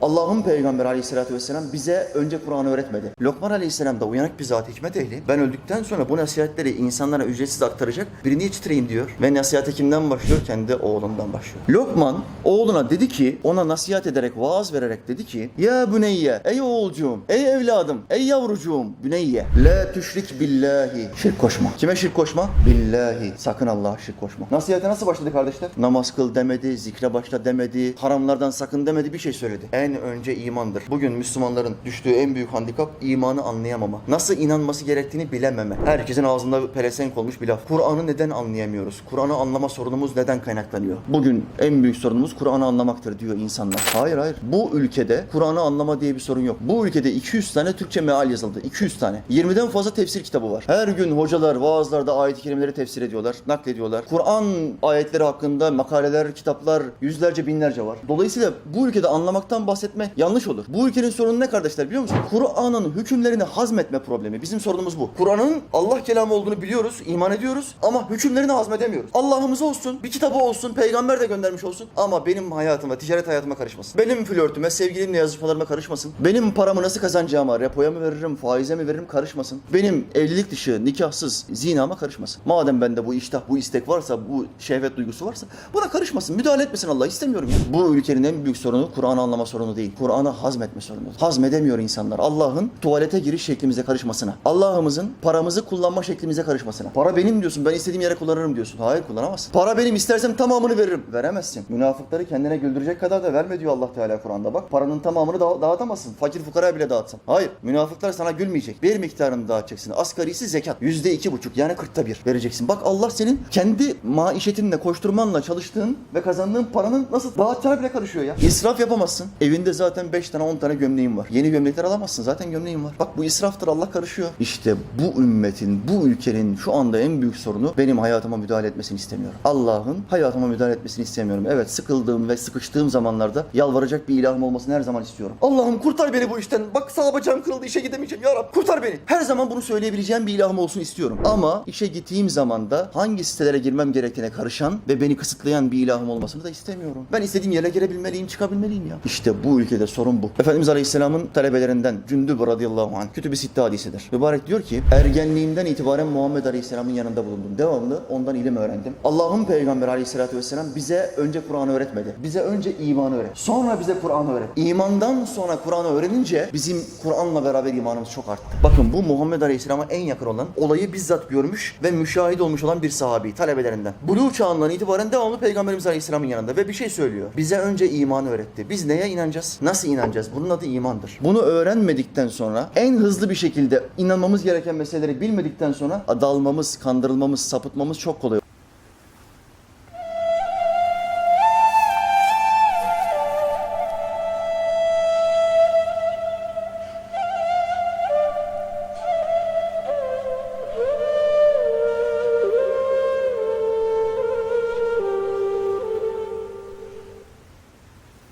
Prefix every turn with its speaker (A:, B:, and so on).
A: Allah'ın peygamberi aleyhissalatü vesselam bize önce Kur'an'ı öğretmedi. Lokman aleyhisselam da uyanık bir zat hikmet ehli. Ben öldükten sonra bu nasihatleri insanlara ücretsiz aktaracak birini yetiştireyim diyor. Ve nasihate kimden başlıyor? Kendi oğlundan başlıyor. Lokman oğluna dedi ki, ona nasihat ederek, vaaz vererek dedi ki, Ya büneyye, ey oğulcuğum, ey evladım, ey yavrucuğum, büneyye, la tüşrik billahi. Şirk koşma. Kime şirk koşma? Billahi. Sakın Allah'a şirk koşma. Nasihate nasıl başladı kardeşler? Namaz kıl demedi, zikre başla demedi, haramlardan sakın demedi, bir şey söyledi. En önce imandır. Bugün Müslümanların düştüğü en büyük handikap imanı anlayamama. Nasıl inanması gerektiğini bilememe. Herkesin ağzında pelesenk olmuş bir laf. Kur'an'ı neden anlayamıyoruz? Kur'an'ı anlama sorunumuz neden kaynaklanıyor? Bugün en büyük sorunumuz Kur'an'ı anlamaktır diyor insanlar. Hayır hayır. Bu ülkede Kur'an'ı anlama diye bir sorun yok. Bu ülkede 200 tane Türkçe meal yazıldı. 200 tane. 20'den fazla tefsir kitabı var. Her gün hocalar vaazlarda ayet-i kerimeleri tefsir ediyorlar, naklediyorlar. Kur'an ayetleri hakkında makaleler, kitaplar yüzlerce binlerce var. Dolayısıyla bu ülkede anlamaktan bahsetme yanlış olur. Bu ülkenin sorunu ne kardeşler biliyor musun? Kur'an'ın hükümlerini hazmetme problemi. Bizim sorunumuz bu. Kur'an'ın Allah kelamı olduğunu biliyoruz, iman ediyoruz ama hükümlerini hazmedemiyoruz. Allah'ımız olsun, bir kitabı olsun, peygamber de göndermiş olsun ama benim hayatıma, ticaret hayatıma karışmasın. Benim flörtüme, sevgilimle yazışmalarıma karışmasın. Benim paramı nasıl kazanacağıma, repoya mı veririm, faize mi veririm karışmasın. Benim evlilik dışı, nikahsız zinama karışmasın. Madem bende bu iştah, bu istek varsa, bu şehvet duygusu varsa buna karışmasın. Müdahale etmesin Allah. istemiyorum ya. Bu ülkenin en büyük sorunu Kur'an'ı anlama sorunu değil. Kur'an'ı hazmetme sorunu. Hazmedemiyor insanlar. Allah'ın tuvalete giriş şeklimize karışmasına. Allah'ımızın paramızı kullanma şeklimize karışmasına. Para benim diyorsun. Ben istediğim yere kullanırım diyorsun. Hayır kullanamazsın. Para benim istersem tamamını veririm. Veremezsin. Münafıkları kendine güldürecek kadar da verme diyor Allah Teala Kur'an'da. Bak paranın tamamını da dağıtamazsın. Fakir fukara bile dağıtsan. Hayır. Münafıklar sana gülmeyecek. Bir miktarını dağıtacaksın. Asgarisi zekat. Yüzde iki buçuk yani kırkta bir vereceksin. Bak Allah senin kendi maişetinle, koşturmanla çalıştığın ve kazandığın paranın nasıl dağıtacağına bile karışıyor ya. İsraf yapamazsın. Evinde zaten 5 tane 10 tane gömleğin var. Yeni gömlekler alamazsın. Zaten gömleğin var. Bak bu israftır Allah karışıyor. İşte bu ümmetin, bu ülkenin şu anda en büyük sorunu benim hayatıma müdahale etmesini istemiyorum. Allah'ın hayatıma müdahale etmesini istemiyorum. Evet sıkıldığım ve sıkıştığım zamanlarda yalvaracak bir ilahım olmasını her zaman istiyorum. Allah'ım kurtar beni bu işten. Bak sağ bacağım kırıldı işe gidemeyeceğim. Ya Rab kurtar beni. Her zaman bunu söyleyebileceğim bir ilahım olsun istiyorum. Ama işe gittiğim zaman da hangi sitelere girmem gerektiğine karışan ve beni kısıtlayan bir ilahım olmasını da istemiyorum. Ben istediğim yere girebilmeliyim, çıkabilmeliyim ya. İşte bu ülkede sorun bu. Efendimiz Aleyhisselam'ın talebelerinden Cündüb radıyallahu anh kütüb-i sitte hadisidir. Mübarek diyor ki ergenliğimden itibaren Muhammed Aleyhisselam'ın yanında bulundum. Devamlı ondan ilim öğrendim. Allah'ın peygamberi Aleyhisselatü vesselam bize önce Kur'an'ı öğretmedi. Bize önce imanı öğret. Sonra bize Kur'an'ı öğret. İmandan sonra Kur'an'ı öğrenince bizim Kur'an'la beraber imanımız çok arttı. Bakın bu Muhammed Aleyhisselam'a en yakın olan olayı bizzat görmüş ve müşahit olmuş olan bir sahabi talebelerinden. Buluğ çağından itibaren devamlı Peygamberimiz Aleyhisselam'ın yanında ve bir şey söylüyor. Bize önce imanı öğretti. Biz neye inanacağız? Nasıl inanacağız? Bunun adı imandır. Bunu öğrenmedikten sonra en hızlı bir şekilde inanmamız gereken meseleleri bilmedikten sonra dalmamız, kandırılmamız, sapıtmamız çok kolay.